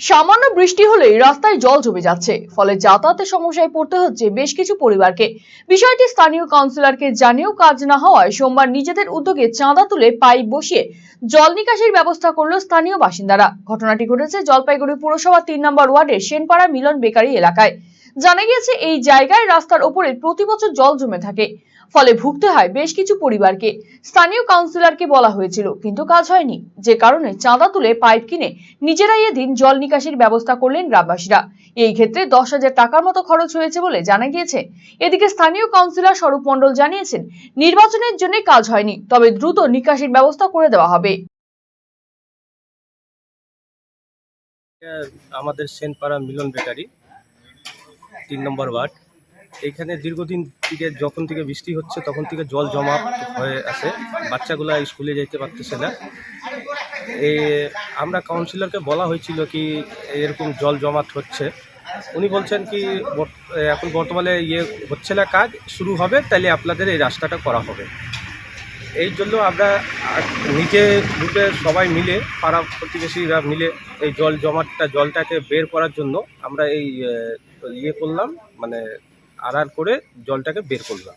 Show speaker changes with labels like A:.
A: সামান্য বৃষ্টি হলেই রাস্তায় জল জমে যাচ্ছে। ফলে যাতায়াতের সমস্যায় পড়তে হচ্ছে বেশ কিছু পরিবারকে। বিষয়টি স্থানীয় কাউন্সিলরকে জানিয়েও কাজ না হওয়ায় সোমবার নিজেদের উদ্যোগে চাঁদা তুলে পাইপ বসিয়ে জল নিকাশির ব্যবস্থা করল স্থানীয় বাসিন্দারা। ঘটনাটি ঘটেছে জলপাইগুড়ি পুরসভা তিন নম্বর ওয়ার্ডের সেনপাড়া মিলন বেকারি এলাকায়। জানা গিয়েছে, এই জায়গায় রাস্তার ওপরে প্রতি বছর জল জমে থাকে। ফলে ভুগতে হয় বেশ কিছু পরিবারকে। স্থানীয় কাউন্সিলরকে বলা হয়েছিল, কিন্তু কাজ হয়নি। যে কারণে চাঁদা তুলে পাইপ কিনে নিজেরাই এদিন জল নিকাশির ব্যবস্থা করলেন গ্রামবাসীরা। এই ক্ষেত্রে দশ হাজার টাকার মতো খরচ হয়েছে বলে জানা গিয়েছে। এদিকে স্থানীয় কাউন্সিলর স্বরূপ মণ্ডল জানিয়েছেন, নির্বাচনের জন্য কাজ হয়নি, তবে দ্রুত নিকাশির ব্যবস্থা করে দেওয়া হবে।
B: আমাদের সেনপাড়া মিলন বেকারি তিন নম্বর ওয়ার্ড। এইখানে দীর্ঘদিন থেকে যখন থেকে বৃষ্টি হচ্ছে, তখন থেকে জল জমা হয়ে আছে। বাচ্চাগুলো স্কুলে যেতে পারতেছে না। এ, আমরা কাউন্সিলরকে বলা হয়েছিল কি, এরকম জল জমাট হচ্ছে। উনি বলছেন কি এখন বর্তমানে ইয়ে হচ্ছে না কাজ, শুরু হবে তাহলে আপনাদের এই রাস্তাটা করা হবে। এই জন্য আমরা নিচে রুটে সবাই মিলে, পাড়া প্রতিবেশীরা মিলে এই জল জমাটটা, জলটাকে বের করার জন্য আমরা এই ইয়ে করলাম মানে আড়ার করে জলটাকে বের করলাম।